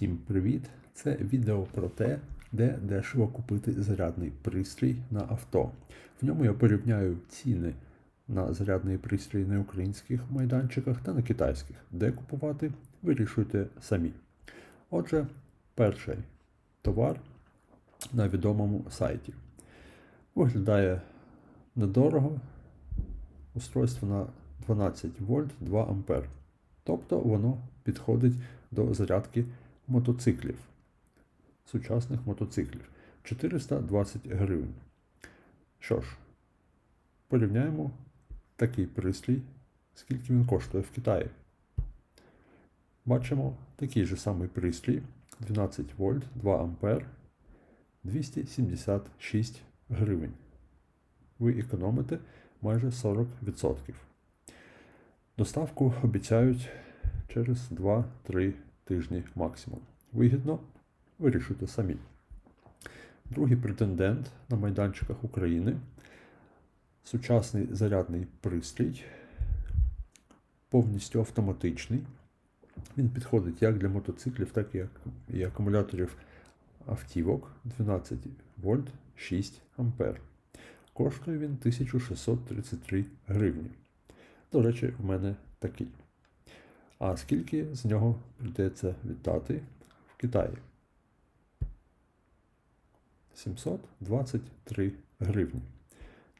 Усім привіт! Це відео про те, де дешево купити зарядний пристрій на авто. В ньому я порівняю ціни на зарядний пристрій на українських майданчиках та на китайських. Де купувати, вирішуйте самі. Отже, перший товар на відомому сайті. Виглядає недорого. Устройство на 12 вольт 2 ампер. Тобто воно підходить до зарядки мотоциклів, сучасних мотоциклів 420 гривень. Що ж, порівняємо такий пристрій, скільки він коштує в Китаї. Бачимо такий же самий пристрій 12 вольт 2 ампер 276 гривень. Ви економите майже 40%. Доставку обіцяють через 2-3 тижні максимум. Вигідно вирішуйте самі. Другий претендент на майданчиках України сучасний зарядний пристрій, повністю автоматичний. Він підходить як для мотоциклів, так і акумуляторів автівок 12 вольт 6 ампер. Коштує він 1633 гривні. До речі, в мене такий. А скільки з нього прийдеться віддати в Китаї? 723 гривні.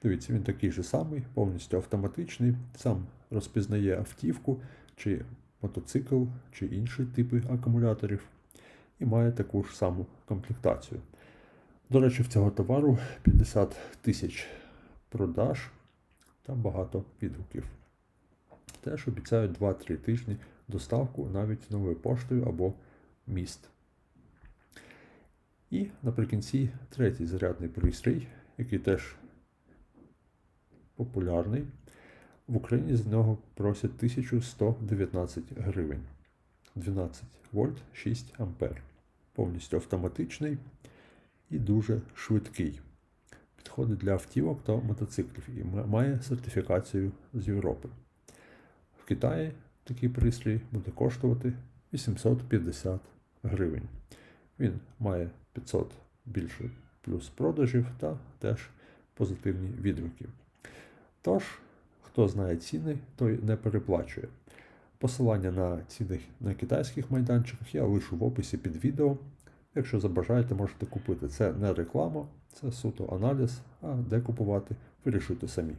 Дивіться, він такий же самий, повністю автоматичний, сам розпізнає автівку, чи мотоцикл, чи інші типи акумуляторів, і має таку ж саму комплектацію. До речі, в цього товару 50 тисяч продаж та багато відгуків. Теж обіцяють 2-3 тижні доставку навіть новою поштою або міст. І наприкінці третій зарядний пристрій, який теж популярний. В Україні з нього просять 1119 гривень. 12 вольт 6 ампер. Повністю автоматичний і дуже швидкий. Підходить для автівок та мотоциклів і має сертифікацію з Європи. Китаї такий пристрій буде коштувати 850 гривень. Він має 500 більше плюс продажів та теж позитивні відгуки. Тож, хто знає ціни, той не переплачує. Посилання на ціни на китайських майданчиках я лишу в описі під відео. Якщо забажаєте, можете купити. Це не реклама, це суто аналіз, а де купувати, вирішуйте самі.